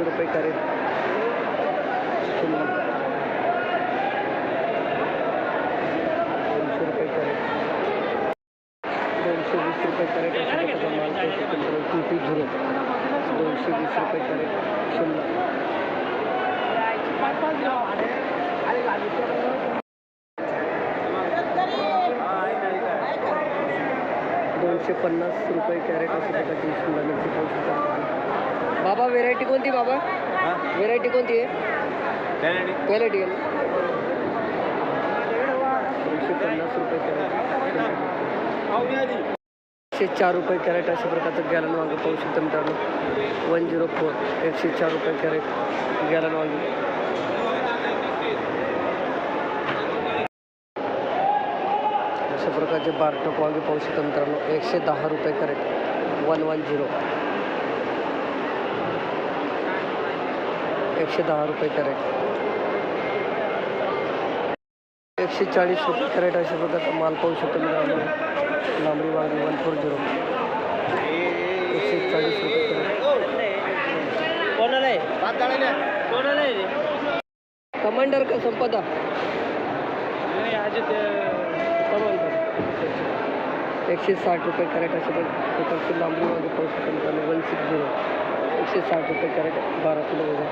पाचशे रुपये कॅरेट. दोनशे रुपये दोनशे वीस रुपये दोनशे वीस रुपये दोनशे पन्नास रुपये कॅरेट असं प्रकारची शिमला मिरची पाहू शकता बाबा व्हेरायटी कोणती बाबा? व्हेरायटी कोणती आहे? क्वालिटी आहे एकशे चार रुपये कॅरेट अशा प्रकारचं गॅलन वांगे पाहू शकता मित्रांनो. वन झिरो फोर एकशे चार रुपये कॅरेट गॅलन वांगे. अशा प्रकारचे बारटोक वांगे पाहू शकता मित्रांनो. एकशे दहा रुपये कॅरेट. वन वन झिरो एकशे दहा रुपये कॅरेट. एकशे चाळीस रुपये कॅरेट अशा प्रकारचा माल पाहू शकतो मित्रांनो लांबडी. वांगी वन फोर झिरो. एकशे चाळीस रुपये कॅरेट. कमांडर का संपदा? एकशे साठ रुपये कॅरेट अशा प्रकारची लांबडी वांगी पाहू शकतो मित्रांनो वन सिक्स झिरो. एकशे साठ रुपये कॅरेट बारा किलो वजन.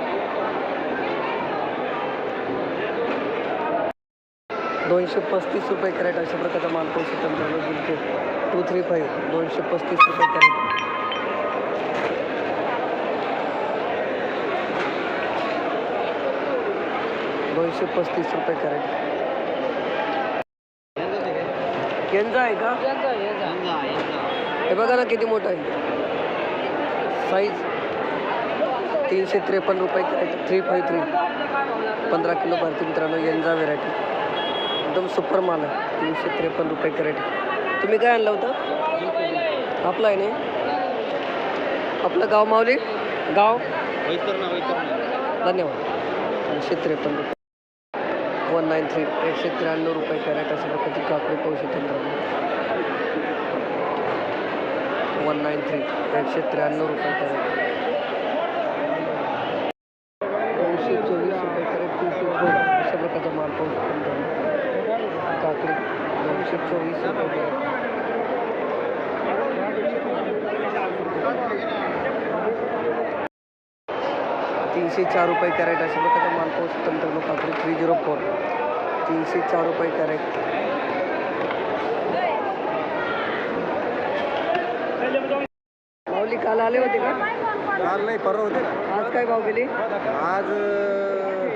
दोनशे पस्तीस रुपये कॅरेट अशा प्रकारचा माल पाहू शकतो मित्रांनो जिंके टू थ्री फाईव्ह दोनशे पस्तीस रुपये कॅरेट. दोनशे पस्तीस रुपये कॅरेट. केंजा आहे का? हे बघा ना किती मोठं आहे. साईज तीनशे त्रेपन्न रुपये कॅरेट. थ्री फाय थ्री पंधरा किलो भरती मित्रांनो यंजा व्हेरायटी एकदम सुपर माल आहे. तीनशे त्रेपन्न रुपये कॅरेट. तुम्ही काय आणलं होतं? आपलं आहे नाही आपलं गाव माऊली? गाव? धन्यवाद. तीनशे त्रेपन्न रुपये. वन नाईन थ्री एकशे त्र्याण्णव रुपये कॅरेट असं प्रकारची काकडी पाहू शकतो मित्रांनो. वन नाईन थ्री एकशे त्र्याण्णव रुपये कॅरेट दोनशे चोवीस रुपये कॅरेट टू टू फोर अशा प्रकारचा माल पाहू शकतो मित्रांनो काकडी दोनशे चोवीस रुपये तीनशे चार रुपये कॅरेट अशा प्रकारचा माल पाहू शकतो मित्रांनो काकडी थ्री झिरो फोर तीनशे चार रुपये कॅरेट. काल आले होते का? काल नाही परवा होते आज काय भाव गेले? आज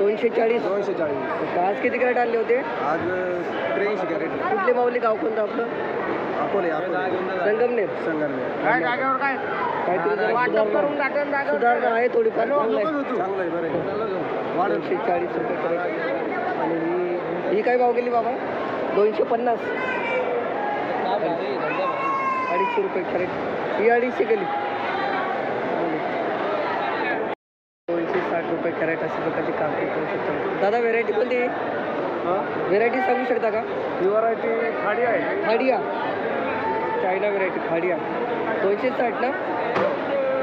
दोनशे चाळीस दोनशे चाळीस आज किती कॅरेट आणले होते? आज त्र्याऐंशी कॅरेट. कुठले माऊली गाव कोणतं आपलं? अकोले अकोले. संगमनेर. संगमनेर. काहीतरी जरा सुधारणा आहे थोडीफार चांगलं आहे. चांगलं आहे बरं आहे. वाढ दोनशे चाळीस रुपये आणि ही ही काय भाव गेली बाबा? दोनशे पन्नास. अडीचशे रुपये कॅरेट. ही अडीचशे गेली दोनशे साठ रुपये कॅरेट अशा प्रकारची काकडी करू शकतो दादा व्हेरायटी कोणती? व्हेरायटी सांगू शकता का? ही व्हरायटी खाडी आहे. खाडिया. चायना व्हेरायटी खाडिया. दोनशे साठ ना?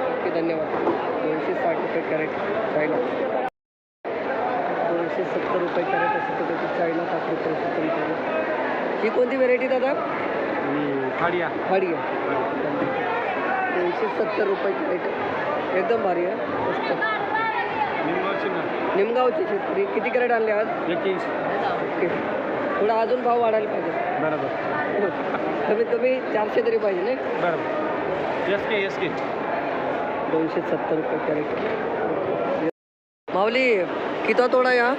ओके धन्यवाद. दोनशे साठ रुपये कॅरेट चायना. दोनशे सत्तर रुपये कॅरेट अशा प्रकारची चायना काकडी करू शकतो. ही कोणती व्हेरायटी दादा? खाडिया. खाडिया. दोनशे सत्तर रुपये कॅरेट. एकदम भारी आहे निमगावचे शेतकरी. किती कॅरेट आणले आज? ओके थोडा अजून भाव वाढायला पाहिजे. बरोबर. कमीत कमी चारशे तरी पाहिजे नाही? बरोबर. एस के एस के दोनशे सत्तर रुपये कॅरेट. माऊली किती तोडा या?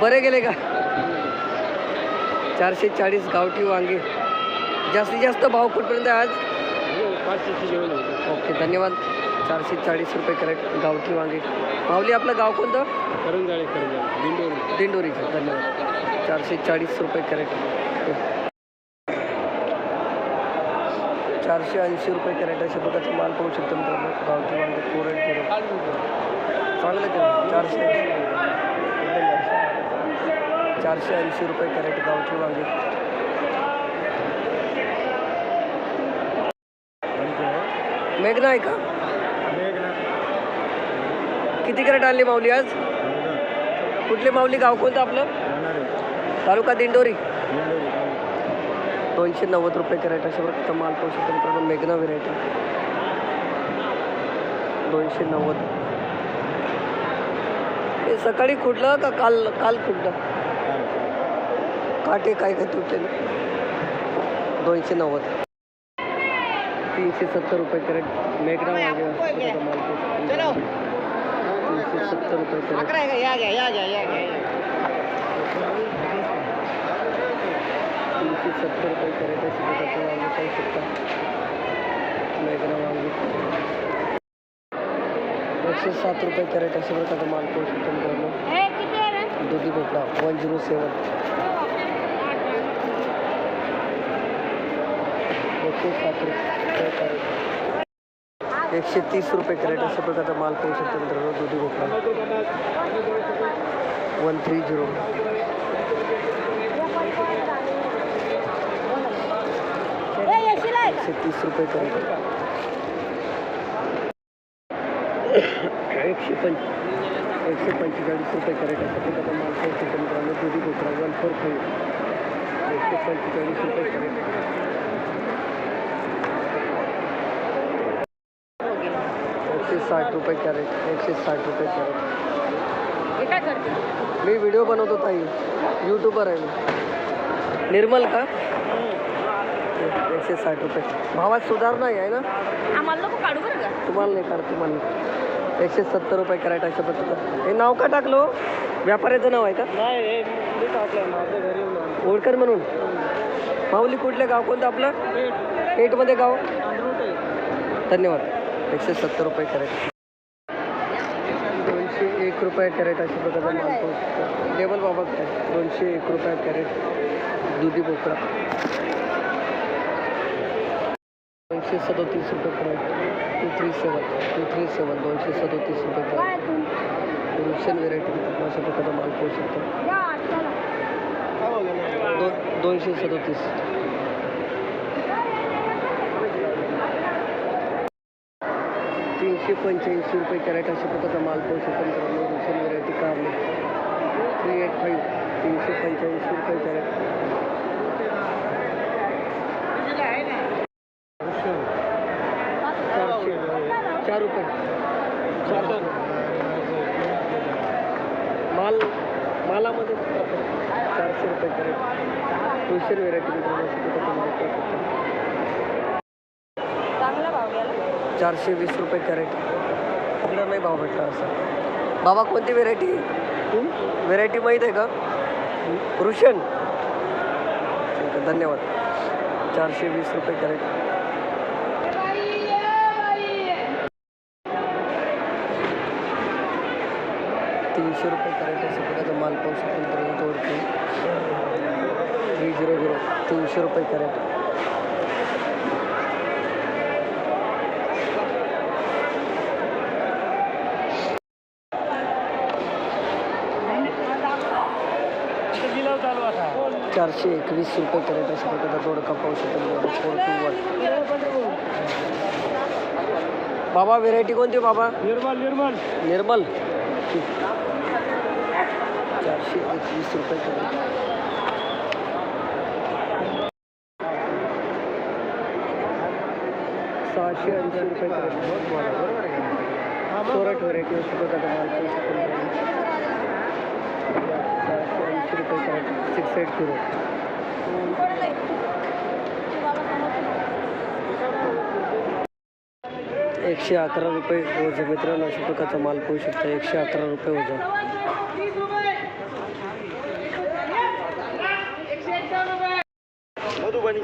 बरे गेले का? चारशे चाळीस गावठी वांगे. जास्तीत जास्त भाव कुठपर्यंत आज? जेवण होतं ओके धन्यवाद. चारशे चाळीस रुपये कॅरेट गावठी वांगे माऊली आपलं गाव कोणतं? करून जाळे करून जाळे दिंडोरी दिंडोरीचं धन्यवाद. चारशे चाळीस रुपये कॅरेट. चारशे ऐंशी रुपये कॅरेट अशा प्रकारचा माल पाहू शकतो मित्रांनो. गावठी वांगे कोरड झिरो चांगलं कॅरेट. चारशे ऐंशी. चारशे ऐंशी रुपये कॅरेट गावठी वांगे मेघना आहे का? किती कॅरेट आणली माऊली आज? कुठली माऊली? गाव कोणतं आपलं? तालुका दिंडोरी. दोनशे नव्वद रुपये कॅरेट अशा प्रकारचा माल पाहू शकतो मित्रांनो. मेघना व्हेरायटी दोनशे नव्वद. हे सकाळी खुडलं का काल काल खुडलं? काटे काय काय तुटले दोनशे नव्वद. तीनशे सत्तर रुपये कॅरेट मेघना माल पाहू शकतो तीनशे सत्तर रुपये कॅरेट तीनशे सत्तर रुपये कॅरेट अशी प्रकारचं वांगे पाहू शकता मेघना वांगे एकशे सात रुपये कॅरेट अशा प्रकारचा माल पाहू शकतो मित्रांनो दुधी भोपळा वन झिरो सेवन. एकशे सात रुपये कॅरेट. एकशे तीस रुपये कॅरेट अशा प्रकारचा माल पाहू शकतो मित्रांनो दुधी भोपळा. One three zero. एकशे तीस रुपये कॅरेट. एकशे पंच एकशे पंचेचाळीस रुपये कॅरेट अशा प्रकारचा माल पाहू शकतो मित्रांनो दुधी भोपळा वन फोर फाईव्ह. एकशे पंचेचाळीस रुपये कॅरेट. एकशे साठ रुपये कॅरेट एकशे साठ रुपये कॅरेट. मी व्हिडिओ बनवतो ताई. यूट्यूबर आहे मी. निर्मल का? एकशे साठ रुपये. भावात सुधारणा आहे ना? आम्हाला नको काढू बरं का. तुम्हाला नाही काढ तुम्हाला नाही. एकशे सत्तर रुपये कॅरेट अशा पद्धतीचं. हे नाव का टाकलो व्यापाऱ्याचं नाव आहे का? नाही मी टाकलं माझ्या घरी ओळकर म्हणून. माऊली कुठले गाव कोणतं आपलं? पेटमध्ये गाव? धन्यवाद. एकशे सत्तर रुपये कॅरेट. दोनशे एक रुपये कॅरेट अशा प्रकारचा माल पाहू शकतो. लेबल बाबा काय? दोनशे एक रुपये कॅरेट. दुधी भोपळा दोनशे सदोतीस रुपये crate. Two three seven. Two three seven. दोनशे सदोतीस रुपये कॅरेट. रुशन व्हेरायटी अशा प्रकारचा माल पाहू शकतो. दोनशे सदोतीस. एकशे पंच्याऐंशी रुपये कॅरेट अशा प्रकारचा माल पाहू शकतो मित्रांनो दुसरी व्हेरायटी कारले थ्री एट फाईव्ह तीनशे पंच्याऐंशी रुपये कॅरेट. चारशे चार रुपये. चार माल मालामध्ये चारशे रुपये कॅरेट. दुसरी व्हेरायटी मित्रांनो अशा प्रकारचा माल पाहू शकतो चांगला भाव गेला चारशे वीस रुपये कॅरेट. इकडं नाही भाव भेटला असं. बाबा कोणती व्हेरायटी व्हेरायटी माहीत आहे का? रुशन ठीक आहे धन्यवाद. चारशे वीस रुपये कॅरेट. तीनशे रुपये कॅरेट अशा प्रकारचा माल पाहू शकतो थ्री झिरो झिरो तीनशे रुपये कॅरेट. चारशे एकवीस रुपये कॅरेट अशा प्रकारचा दोडका पाहू शकतो फोर टू वन बाबा व्हेरायटी कोणती बाबा निर्मल निर्मल निर्मल चारशे एकवीस रुपये कॅरेट सहाशे ऐंशी रुपये कॅरेट सोरट व्हेरायटी अशा प्रकारचा माल पाहू शकतो ऐंशी रुपये कॅरेट सिक्स एट झिरो एकशे अकरा रुपये वजन मित्रांनो अशा प्रकारचा माल पाहू शकता. एकशे अकरा रुपये वजन मधुबनी.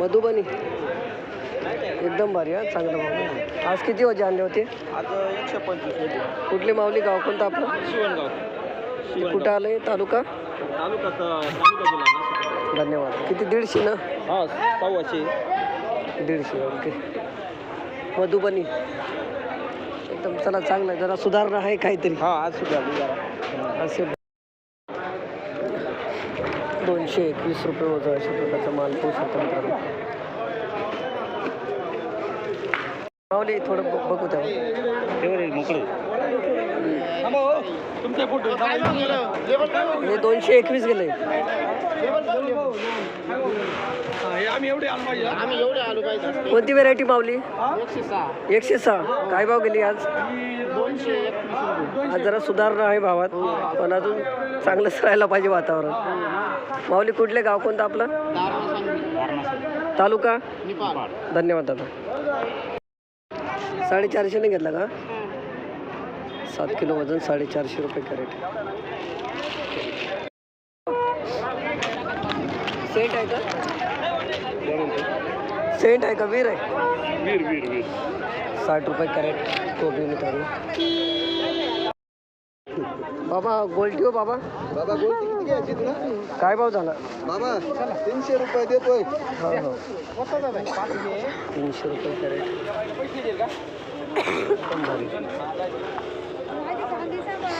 मधुबनी. एकदम भारी हा चांगला भाव आज किती वजे आणले होते? आज एकशे पंचवीस कुठली माऊली गाव कोणतं आपलं? शिवणगाव. कुठं आलं आहे तालुका? तालुका तालुका जिल्हा धन्यवाद. किती? दीडशे ना? हा सव्वाशे. दीडशे ओके. मधुबनी. एकदम चला चांगलं आहे. जरा सुधारणा आहे काहीतरी. हा आज जरा. असे. दोनशे एकवीस रुपये वजा अशा प्रकारचा माल पाहू शकता मित्रांनो माऊली थोडं बघू मोकळे. फोटो हे. दोनशे एकवीस गेले. आम्ही एवढे आलो पाहिजे. आम्ही एवढे आलो पाहिजे. कोणती व्हेरायटी मावली एकशे सहा. काय भाव गेली आज? आज जरा सुधारणा आहे भावात पण अजून चांगलंच राहायला पाहिजे वातावरण. माऊली कुठले गाव कोणतं आपलं? तालुका? धन्यवाद दादा. साडेचारशेने घेतला का? सात किलो वजन साडेचारशे रुपये कॅरेट. सेंट आहे का? सेंट आहे का? वीर आहे. वीर वीर वीर. साठ रुपये कॅरेट कोबी मित्रांनो बाबा गोल्टी हो बाबा. बाबा गोल्टी किती घ्यायची तुला? काय भाव झाला? बाबा तीनशे रुपये देतोय. हो हो. तीनशे रुपये कॅरेट.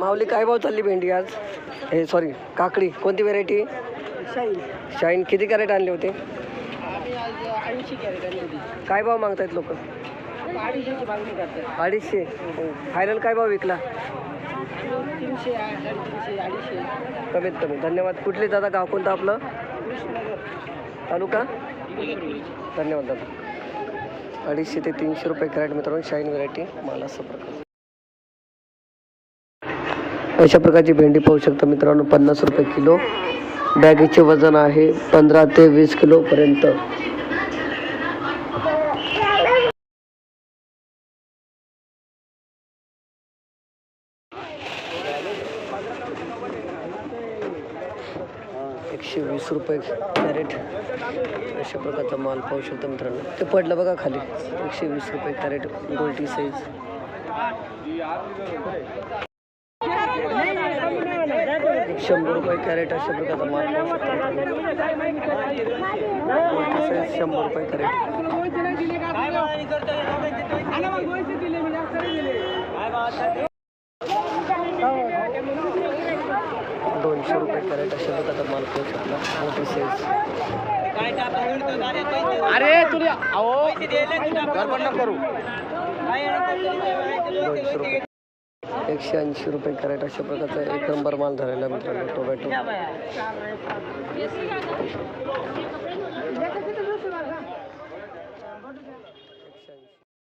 माऊली काय भाव चालली भेंडी आज? हे सॉरी काकडी. कोणती व्हेरायटी शाईन. किती कॅरेट आणले होते? काय भाव मागतायत लोक? अडीचशे? फायनल काय भाव विकला? कमीत कमी. धन्यवाद. कुठले दादा? गाव कोणतं आपलं? तालुका? धन्यवाद दादा. अडीचशे ते तीनशे रुपये कॅरेट मित्रांनो शाईन व्हरायटी मला असं प्रकार. अशा प्रकारची भेंडी पाहू शकता मित्रांनो पन्नास रुपये किलो. बॅगेचे वजन आहे पंधरा ते वीस किलोपर्यंत एकशे वीस रुपये कॅरेट अशा प्रकारचा माल पाहू शकता मित्रांनो. ते पडलं बघा खाली. एकशे वीस रुपये कॅरेट गोल्टी साईज शंभर रुपये कॅरेट अशा प्रकारचा माल साईज शंभर रुपये कॅरेट. दोनशे रुपये कॅरेट अशा प्रकारचा माल पाहू शकता. मोठी साईज अरे तुला अहो. गडबड करू. दोनशे रुपये. एकशे ऐंशी रुपये कॅरेट अशा प्रकारचा एक नंबर माल झालेला मित्रांनो टोमॅटो.